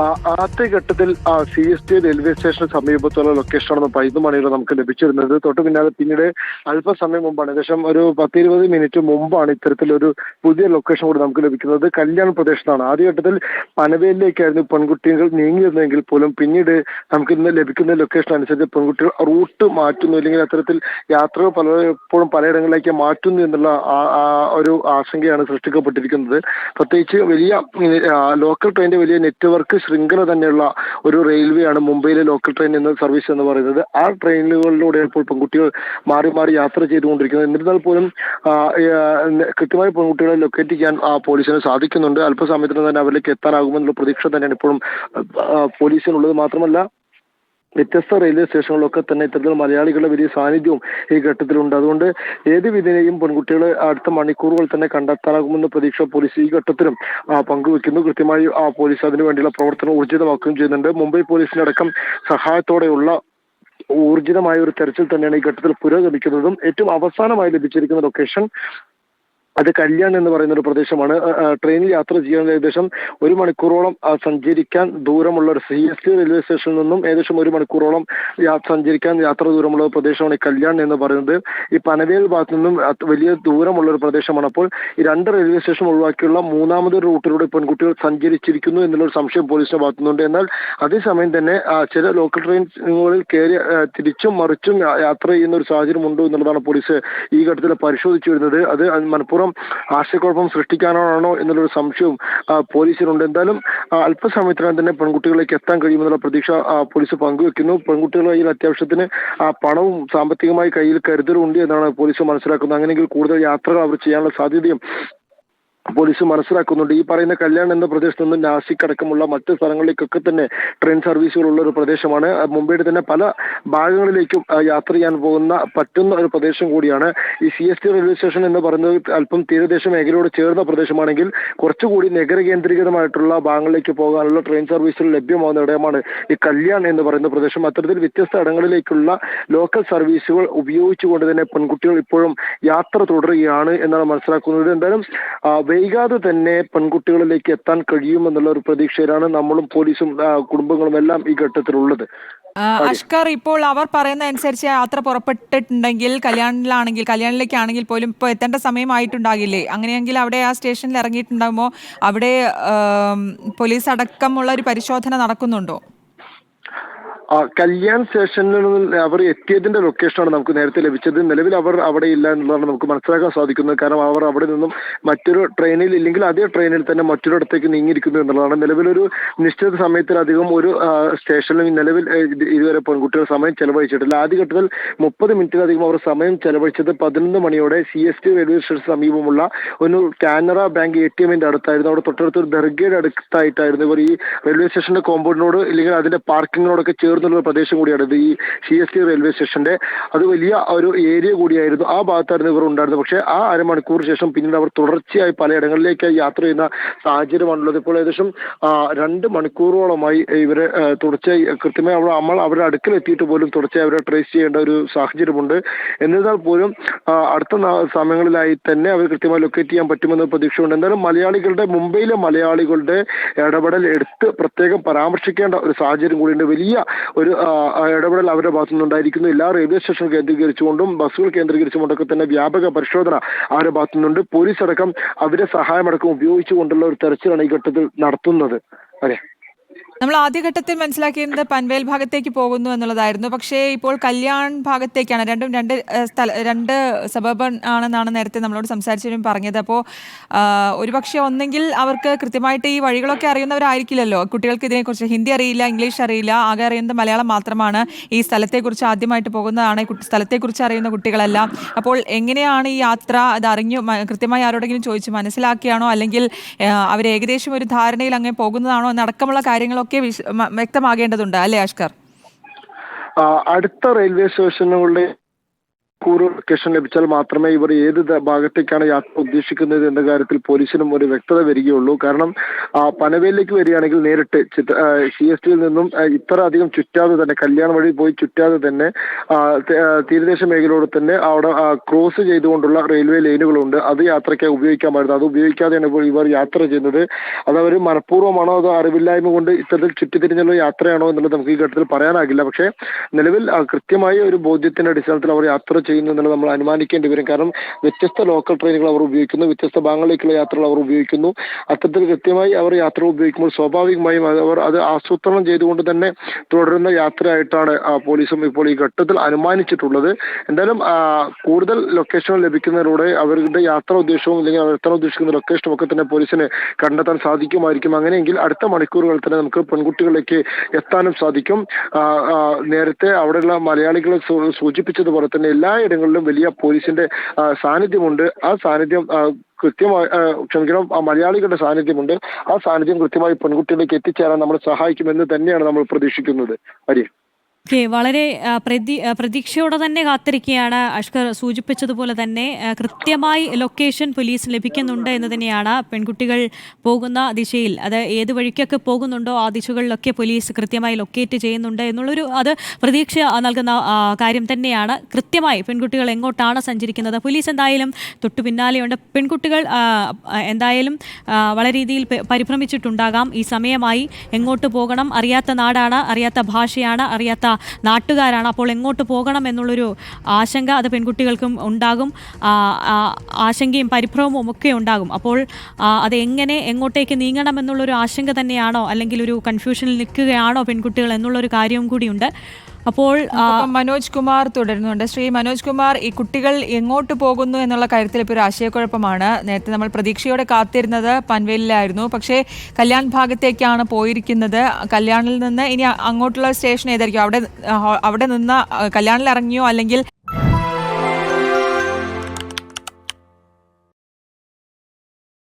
ആദ്യ ഘട്ടത്തിൽ C S T railway സ്റ്റേഷന് സമീപത്തുള്ള ലൊക്കേഷനാണ് പതിനൊന്ന് മണിയോടെ നമുക്ക് ലഭിച്ചിരുന്നത്. തൊട്ട് പിന്നാലെ പിന്നീട് അല്പസമയം മുമ്പാണ് ഏകദേശം ഒരു പത്തിരുപത് മിനിറ്റ് മുമ്പാണ് ഇത്തരത്തിലൊരു പുതിയ ലൊക്കേഷൻ കൂടി നമുക്ക് ലഭിക്കുന്നത്. കല്യാൺ പ്രദേശത്താണ്. ആദ്യഘട്ടത്തിൽ പനവേലിലേക്കായിരുന്നു പെൺകുട്ടികൾ നീങ്ങിയിരുന്നെങ്കിൽ പോലും പിന്നീട് നമുക്ക് ഇന്ന് ലഭിക്കുന്ന ലൊക്കേഷൻ അനുസരിച്ച് പെൺകുട്ടികൾ റൂട്ട് മാറ്റുന്നു അല്ലെങ്കിൽ അത്തരത്തിൽ യാത്രകൾ പലപ്പോഴും പലയിടങ്ങളിലേക്ക് മാറ്റുന്നു എന്നുള്ള ഒരു ആശങ്കയാണ് സൃഷ്ടിക്കപ്പെട്ടിരിക്കുന്നത്. പ്രത്യേകിച്ച് വലിയ ലോക്കൽ ട്രെയിനിന്റെ വലിയ നെറ്റ്വർക്ക് ശൃംഖല തന്നെയുള്ള ഒരു റെയിൽവേ ആണ് മുംബൈയിലെ ലോക്കൽ ട്രെയിൻ എന്ന സർവീസ് എന്ന് പറയുന്നത്. ആ ട്രെയിനുകളിലൂടെ ഇപ്പോൾ പെൺകുട്ടികൾ മാറി മാറി യാത്ര ചെയ്തുകൊണ്ടിരിക്കുന്നത് എന്നിരുന്നാൽ പോലും കൃത്യമായി പെൺകുട്ടികളെ ലൊക്കേറ്റ് ചെയ്യാൻ പോലീസിന് സാധിക്കുന്നുണ്ട്. അല്പസമയത്തിന് തന്നെ അവരിലേക്ക് എത്താനാകുമെന്നുള്ള പ്രതീക്ഷ തന്നെയാണ് ഇപ്പോഴും പോലീസിനുള്ളത്. മാത്രമല്ല വ്യത്യസ്ത റെയിൽവേ സ്റ്റേഷനുകളിലൊക്കെ തന്നെ ഇത്തരത്തിൽ മലയാളികളുടെ വലിയ സാന്നിധ്യവും ഈ ഘട്ടത്തിലുണ്ട്. അതുകൊണ്ട് ഏത് വിധേനയും പെൺകുട്ടികളെ അടുത്ത മണിക്കൂറുകൾ തന്നെ കണ്ടെത്താനാകുമെന്ന പ്രതീക്ഷ പോലീസ് ഈ ഘട്ടത്തിലും പങ്കുവെക്കുന്നു. കൃത്യമായി പോലീസ് അതിനു വേണ്ടിയുള്ള പ്രവർത്തനം ഊർജിതമാക്കുകയും ചെയ്യുന്നുണ്ട്. മുംബൈ പോലീസിനടക്കം സഹായത്തോടെയുള്ള ഊർജിതമായ ഒരു തെരച്ചിൽ തന്നെയാണ് ഈ ഘട്ടത്തിൽ പുരോഗമിക്കുന്നതും ഏറ്റവും അവസാനമായി ലഭിച്ചിരിക്കുന്ന ലൊക്കേഷൻ അത് കല്യാൺ എന്ന് പറയുന്ന ഒരു പ്രദേശമാണ്. ട്രെയിനിൽ യാത്ര ചെയ്യാൻ ഏകദേശം ഒരു മണിക്കൂറോളം സഞ്ചരിക്കാൻ ദൂരമുള്ള ഒരു സി എസ് ടി റെയിൽവേ സ്റ്റേഷനിൽ നിന്നും ഏകദേശം ഒരു മണിക്കൂറോളം സഞ്ചരിക്കാൻ യാത്ര ദൂരമുള്ള പ്രദേശമാണ് ഈ കല്യാൺ എന്ന് പറയുന്നത്. ഈ പനവേൽ ഭാഗത്തു നിന്നും വലിയ ദൂരമുള്ള ഒരു പ്രദേശമാണ്. അപ്പോൾ ഈ രണ്ട് റെയിൽവേ സ്റ്റേഷൻ ഒഴിവാക്കിയുള്ള മൂന്നാമത് റൂട്ടിലൂടെ പെൺകുട്ടികൾ സഞ്ചരിച്ചിരിക്കുന്നു എന്നുള്ളൊരു സംശയം പോലീസിന്റെ ഭാഗത്തുനിന്നുണ്ട്. എന്നാൽ അതേസമയം തന്നെ ചില ലോക്കൽ ട്രെയിനുകളിൽ കയറി തിരിച്ചും മറിച്ചും യാത്ര ചെയ്യുന്ന ഒരു സാഹചര്യം ഉണ്ടോ എന്നുള്ളതാണ് പോലീസ് ഈ ഘട്ടത്തിൽ പരിശോധിച്ചു വരുന്നത്. അത് മനഃപൂർവം ആശയക്കുഴപ്പം സൃഷ്ടിക്കാനാണോ എന്നുള്ളൊരു സംശയവും പോലീസിനുണ്ട്. എന്തായാലും അല്പസമയത്തിനകം തന്നെ പെൺകുട്ടികളിലേക്ക് എത്താൻ കഴിയുമെന്നുള്ള പ്രതീക്ഷ പോലീസ് പങ്കുവെക്കുന്നു. പെൺകുട്ടികളുടെ കയ്യിൽ അത്യാവശ്യത്തിന് പണവും സാമ്പത്തികമായി കയ്യിൽ കരുതലുണ്ട് എന്നാണ് പോലീസ് മനസ്സിലാക്കുന്നത്. അങ്ങനെയെങ്കിൽ കൂടുതൽ യാത്രകൾ അവർ ചെയ്യാനുള്ള സാധ്യതയും പോലീസ് മനസ്സിലാക്കുന്നുണ്ട്. ഈ പറയുന്ന കല്യാൺ എന്ന പ്രദേശത്ത് നിന്ന് നാസിക് അടക്കമുള്ള മറ്റ് സ്ഥലങ്ങളിലേക്കൊക്കെ തന്നെ ട്രെയിൻ സർവീസുകളുള്ള ഒരു പ്രദേശമാണ്. മുംബൈയുടെ തന്നെ പല ഭാഗങ്ങളിലേക്കും യാത്ര ചെയ്യാൻ പോകുന്ന പറ്റുന്ന ഒരു പ്രദേശം കൂടിയാണ്. ഈ C S T railway station എന്ന് പറയുന്നത് അല്പം തീരദേശ മേഖലയോട് ചേർന്ന പ്രദേശമാണെങ്കിൽ കുറച്ചുകൂടി നഗര കേന്ദ്രീകൃതമായിട്ടുള്ള ഭാഗങ്ങളിലേക്ക് പോകാനുള്ള ട്രെയിൻ സർവീസുകൾ ലഭ്യമാകുന്ന ഇടയമാണ് ഈ കല്യാൺ എന്ന് പറയുന്ന പ്രദേശം. അത്തരത്തിൽ വ്യത്യസ്ത ഇടങ്ങളിലേക്കുള്ള ലോക്കൽ സർവീസുകൾ ഉപയോഗിച്ചുകൊണ്ട് തന്നെ പെൺകുട്ടികൾ ഇപ്പോഴും യാത്ര തുടരുകയാണ് എന്നാണ് മനസ്സിലാക്കുന്നത്. എന്തായാലും വൈകാതെ തന്നെ പെൺകുട്ടികളിലേക്ക് എത്താൻ കഴിയുമെന്നുള്ള ഒരു പ്രതീക്ഷയിലാണ് നമ്മളും പോലീസും കുടുംബങ്ങളും എല്ലാം ഈ ഘട്ടത്തിലുള്ളത്. അഷ്കർ ഇപ്പോൾ അവർ പറയുന്ന അനുസരിച്ച് യാത്ര പുറപ്പെട്ടിട്ടുണ്ടെങ്കിൽ കല്യാണിലാണെങ്കിൽ കല്യാണിലേക്കാണെങ്കിൽ പോലും ഇപ്പോൾ എത്തേണ്ട സമയമായിട്ടുണ്ടാകില്ലേ? അങ്ങനെയെങ്കിൽ അവിടെ ആ സ്റ്റേഷനിൽ ഇറങ്ങിയിട്ടുണ്ടാകുമ്പോൾ അവിടെ പോലീസ് അടക്കമുള്ള ഒരു പരിശോധന നടക്കുന്നുണ്ടോ? ആ, കല്യാൺ സ്റ്റേഷനിൽ അവർ എത്തിയതിന്റെ ലൊക്കേഷനാണ് നമുക്ക് നേരത്തെ ലഭിച്ചത്. നിലവിൽ അവർ അവിടെ ഇല്ല എന്നുള്ളതാണ് നമുക്ക് മനസ്സിലാക്കാൻ സാധിക്കുന്നത്. കാരണം അവർ അവിടെ നിന്നും മറ്റൊരു ട്രെയിനിൽ ഇല്ലെങ്കിൽ അതേ ട്രെയിനിൽ തന്നെ മറ്റൊരിടത്തേക്ക് നീങ്ങിയിരിക്കുന്നു എന്നുള്ളതാണ്. നിലവിലൊരു നിശ്ചിത സമയത്തിലധികം ഒരു സ്റ്റേഷനിലും നിലവിൽ ഇതുവരെ പെൺകുട്ടികൾ സമയം ചെലവഴിച്ചിട്ടില്ല. ആദ്യഘട്ടത്തിൽ മുപ്പത് മിനിറ്റിലധികം അവർ സമയം ചെലവഴിച്ചത് പതിനൊന്ന് മണിയോടെ C S T railway station സമീപമുള്ള ഒരു കാനറ ബാങ്ക് എ ടി എമ്മിന്റെ അടുത്തായിരുന്നു. അവിടെ തൊട്ടടുത്ത് ഒരു ദർഗയുടെ അടുത്തായിട്ടായിരുന്നു ഇവർ ഈ റെയിൽവേ സ്റ്റേഷന്റെ കോമ്പൗണ്ടിനോട് ഇല്ലെങ്കിൽ അതിന്റെ പാർക്കിങ്ങിനോടൊക്കെ ഒരു പ്രദേശം കൂടിയാണ് ഇത് ഈ സി എസ് ടി റെയിൽവേ സ്റ്റേഷന്റെ അത് വലിയ ഒരു ഏരിയ കൂടിയായിരുന്നു. ആ ഭാഗത്തായിരുന്നു ഇവർ ഉണ്ടായിരുന്നത്. പക്ഷേ ആ അരമണിക്കൂർ ശേഷം പിന്നീട് അവർ തുടർച്ചയായി പലയിടങ്ങളിലേക്ക് യാത്ര ചെയ്യുന്ന സാഹചര്യമാണുള്ളത്. ഇപ്പോൾ ഏകദേശം രണ്ട് മണിക്കൂറോളമായി ഇവരെ തുടർച്ചയായി കൃത്യമായി അവിടെ നമ്മൾ അവരുടെ അടുക്കൽ എത്തിയിട്ട് പോലും തുടർച്ചയായി അവരെ ട്രേസ് ചെയ്യേണ്ട ഒരു സാഹചര്യമുണ്ട്. എന്നിരുന്നാൽ പോലും അടുത്ത സമയങ്ങളിലായി തന്നെ അവർ കൃത്യമായി ലൊക്കേറ്റ് ചെയ്യാൻ പറ്റുമെന്ന് പ്രതീക്ഷയുണ്ട്. എന്തായാലും മലയാളികളുടെ മുംബൈയിലെ മലയാളികളുടെ ഇടപെടൽ എടുത്ത് പ്രത്യേകം പരാമർശിക്കേണ്ട ഒരു സാഹചര്യം കൂടിയുണ്ട്. വലിയ ഒരു ഇടപെടൽ അവരുടെ ഭാഗത്തു നിന്നുണ്ടായിരിക്കുന്നു എല്ലാ റെയിൽവേ സ്റ്റേഷൻ കേന്ദ്രീകരിച്ചുകൊണ്ടും ബസ്സുകൾ കേന്ദ്രീകരിച്ചുകൊണ്ടൊക്കെ തന്നെ വ്യാപക പരിശോധന അവരുടെ ഭാഗത്തു നിന്നുണ്ട് പോലീസ് അടക്കം അവരെ സഹായമടക്കം ഉപയോഗിച്ചുകൊണ്ടുള്ള ഒരു തെരച്ചിലാണ് ഈ ഘട്ടത്തിൽ നടത്തുന്നത്. അതെ നമ്മൾ ആദ്യഘട്ടത്തിൽ മനസ്സിലാക്കിയിരുന്നത് പൻവേൽ ഭാഗത്തേക്ക് പോകുന്നു എന്നുള്ളതായിരുന്നു. പക്ഷേ ഇപ്പോൾ കല്യാൺ ഭാഗത്തേക്കാണ്. രണ്ടും രണ്ട് സ്ഥല രണ്ട് സബർബൺ ആണെന്നാണ് നേരത്തെ നമ്മളോട് സംസാരിച്ചവരും പറഞ്ഞത്. അപ്പോൾ ഒരുപക്ഷെ ഒന്നെങ്കിൽ അവർക്ക് കൃത്യമായിട്ട് ഈ വഴികളൊക്കെ അറിയുന്നവരായിരിക്കില്ലല്ലോ. കുട്ടികൾക്ക് ഇതിനെക്കുറിച്ച് ഹിന്ദി അറിയില്ല ഇംഗ്ലീഷ് അറിയില്ല ആകെ അറിയുന്നത് മലയാളം മാത്രമാണ്. ഈ സ്ഥലത്തെക്കുറിച്ച് ആദ്യമായിട്ട് പോകുന്നതാണ് സ്ഥലത്തെക്കുറിച്ച് അറിയുന്ന കുട്ടികളെല്ലാം. അപ്പോൾ എങ്ങനെയാണ് ഈ യാത്ര അത് അറിഞ്ഞു കൃത്യമായി ആരോടെങ്കിലും ചോദിച്ച് മനസ്സിലാക്കിയാണോ? അല്ലെങ്കിൽ അവർ ഏകദേശം ഒരു ധാരണയിൽ അങ്ങനെ പോകുന്നതാണോ? എന്നടക്കമുള്ള കാര്യങ്ങളൊക്കെ മ- വ്യക്തമാകേണ്ടതുണ്ട് അല്ലേ അഷ്കർ അടുത്ത റെയിൽവേ സ്റ്റേഷനുകളുടെ കൂറ് ലൊക്കേഷൻ ലഭിച്ചാൽ മാത്രമേ ഇവർ ഏത് ഭാഗത്തേക്കാണ് യാത്ര ഉദ്ദേശിക്കുന്നത് എന്ന കാര്യത്തിൽ പോലീസിനും ഒരു വ്യക്തത വരികയുള്ളൂ. കാരണം പനവേലിലേക്ക് വരികയാണെങ്കിൽ നേരിട്ട് സി എസ് ടിയിൽ നിന്നും ഇത്ര അധികം ചുറ്റാതെ തന്നെ കല്യാണം വഴി പോയി ചുറ്റാതെ തന്നെ തീരദേശ മേഖലയോട് തന്നെ അവിടെ ക്രോസ് ചെയ്തുകൊണ്ടുള്ള റെയിൽവേ ലൈനുകളുണ്ട്. അത് യാത്രയ്ക്കായി ഉപയോഗിക്കാമായിരുന്നു. അത് ഉപയോഗിക്കാതെയാണ് ഇപ്പോൾ ഇവർ യാത്ര ചെയ്യുന്നത്. അത് അവർ മനഃപൂർവമാണോ അതോ അറിവില്ലായ്മ കൊണ്ട് ഇത്തരത്തിൽ ചുറ്റിത്തിരിഞ്ഞുള്ള യാത്രയാണോ എന്നുള്ളത് നമുക്ക് ഈ ഘട്ടത്തിൽ പറയാനാകില്ല. പക്ഷേ നിലവിൽ കൃത്യമായ ഒരു ബോധ്യത്തിന്റെ അടിസ്ഥാനത്തിൽ അവർ യാത്ര ചെയ്യുന്നു എന്നുള്ളത് നമ്മൾ അനുമാനിക്കേണ്ടി വരും. കാരണം വ്യത്യസ്ത ലോക്കൽ ട്രെയിനുകൾ അവർ ഉപയോഗിക്കുന്നു വ്യത്യസ്ത ഭാഗങ്ങളിലേക്കുള്ള യാത്രകൾ അവർ ഉപയോഗിക്കുന്നു. അത്തരത്തിൽ കൃത്യമായി അവർ യാത്ര ഉപയോഗിക്കുമ്പോൾ സ്വാഭാവികമായും അവർ അത് ആസൂത്രണം ചെയ്തുകൊണ്ട് തന്നെ തുടരുന്ന യാത്രയായിട്ടാണ് പോലീസും ഇപ്പോൾ ഈ ഘട്ടത്തിൽ അനുമാനിച്ചിട്ടുള്ളത്. എന്തായാലും കൂടുതൽ ലൊക്കേഷനുകൾ ലഭിക്കുന്നതിലൂടെ അവരുടെ യാത്ര ഉദ്ദേശവും അല്ലെങ്കിൽ അവർ എത്താൻ ഉദ്ദേശിക്കുന്ന ലൊക്കേഷനും ഒക്കെ തന്നെ പോലീസിന് കണ്ടെത്താൻ സാധിക്കുമായിരിക്കും. അങ്ങനെയെങ്കിൽ അടുത്ത മണിക്കൂറുകൾ തന്നെ നമുക്ക് പെൺകുട്ടികളിലേക്ക് എത്താനും സാധിക്കും. നേരത്തെ അവിടെയുള്ള മലയാളികളെ സൂചിപ്പിച്ചതുപോലെ തന്നെ എല്ലായിടങ്ങളിലും വലിയ പോലീസിന്റെ സാന്നിധ്യമുണ്ട്. ആ സാന്നിധ്യം കൃത്യമായി ക്ഷമിക്കണം മലയാളികളുടെ സാന്നിധ്യമുണ്ട്. ആ സാന്നിധ്യം കൃത്യമായി പെൺകുട്ടികളിലേക്ക് എത്തിച്ചേരാൻ നമ്മളെ സഹായിക്കുമെന്ന് തന്നെയാണ് നമ്മൾ പ്രതീക്ഷിക്കുന്നത്. ഹരി. ഓക്കെ വളരെ പ്രതി പ്രതീക്ഷയോടെ തന്നെ കാത്തിരിക്കുകയാണ്. അഷ്കർ സൂചിപ്പിച്ചതുപോലെ തന്നെ കൃത്യമായി ലൊക്കേഷൻ പോലീസ് ലഭിക്കുന്നുണ്ട് എന്ന് തന്നെയാണ് പെൺകുട്ടികൾ പോകുന്ന ദിശയിൽ. അത് ഏത് വഴിക്കൊക്കെ പോകുന്നുണ്ടോ ആ ദിശകളിലൊക്കെ പോലീസ് കൃത്യമായി ലൊക്കേറ്റ് ചെയ്യുന്നുണ്ട് എന്നുള്ളൊരു അത് പ്രതീക്ഷ നൽകുന്ന കാര്യം തന്നെയാണ്. കൃത്യമായി പെൺകുട്ടികൾ എങ്ങോട്ടാണ് സഞ്ചരിക്കുന്നത്? പോലീസ് എന്തായാലും തൊട്ടു പിന്നാലെയുണ്ട്. പെൺകുട്ടികൾ എന്തായാലും വളരെ രീതിയിൽ പരിഭ്രമിച്ചിട്ടുണ്ടാകാം. ഈ സമയമായി എങ്ങോട്ട് പോകണം? അറിയാത്ത നാടാണ് അറിയാത്ത ഭാഷയാണ് അറിയാത്ത നാട്ടുകാരാണ്. അപ്പോൾ എങ്ങോട്ട് പോകണം എന്നുള്ളൊരു ആശങ്ക അത് പെൺകുട്ടികൾക്കും ഉണ്ടാകും. ആശങ്കയും പരിഭ്രമവും ഒക്കെ ഉണ്ടാകും. അപ്പോൾ അത് എങ്ങനെ എങ്ങോട്ടേക്ക് നീങ്ങണം എന്നുള്ളൊരു ആശങ്ക തന്നെയാണോ? അല്ലെങ്കിൽ ഒരു കൺഫ്യൂഷനിൽ നിൽക്കുകയാണോ പെൺകുട്ടികൾ എന്നുള്ളൊരു കാര്യവും കൂടിയുണ്ട്. അപ്പോൾ മനോജ് കുമാർ തുടരുന്നുണ്ട്. ശ്രീ മനോജ് കുമാർ ഈ കുട്ടികൾ എങ്ങോട്ട് പോകുന്നു എന്നുള്ള കാര്യത്തിൽ ഇപ്പോൾ ഒരു ആശയക്കുഴപ്പമാണ്. നേരത്തെ നമ്മൾ പ്രതീക്ഷയോടെ കാത്തിരുന്നത് പൻവേലിലായിരുന്നു. പക്ഷേ കല്യാൺ ഭാഗത്തേക്കാണ് പോയിരിക്കുന്നത്. കല്യാണിൽ നിന്ന് ഇനി അങ്ങോട്ടുള്ള സ്റ്റേഷൻ ഏതായിരിക്കും? അവിടെ അവിടെ നിന്ന് കല്യാണിൽ ഇറങ്ങിയോ? അല്ലെങ്കിൽ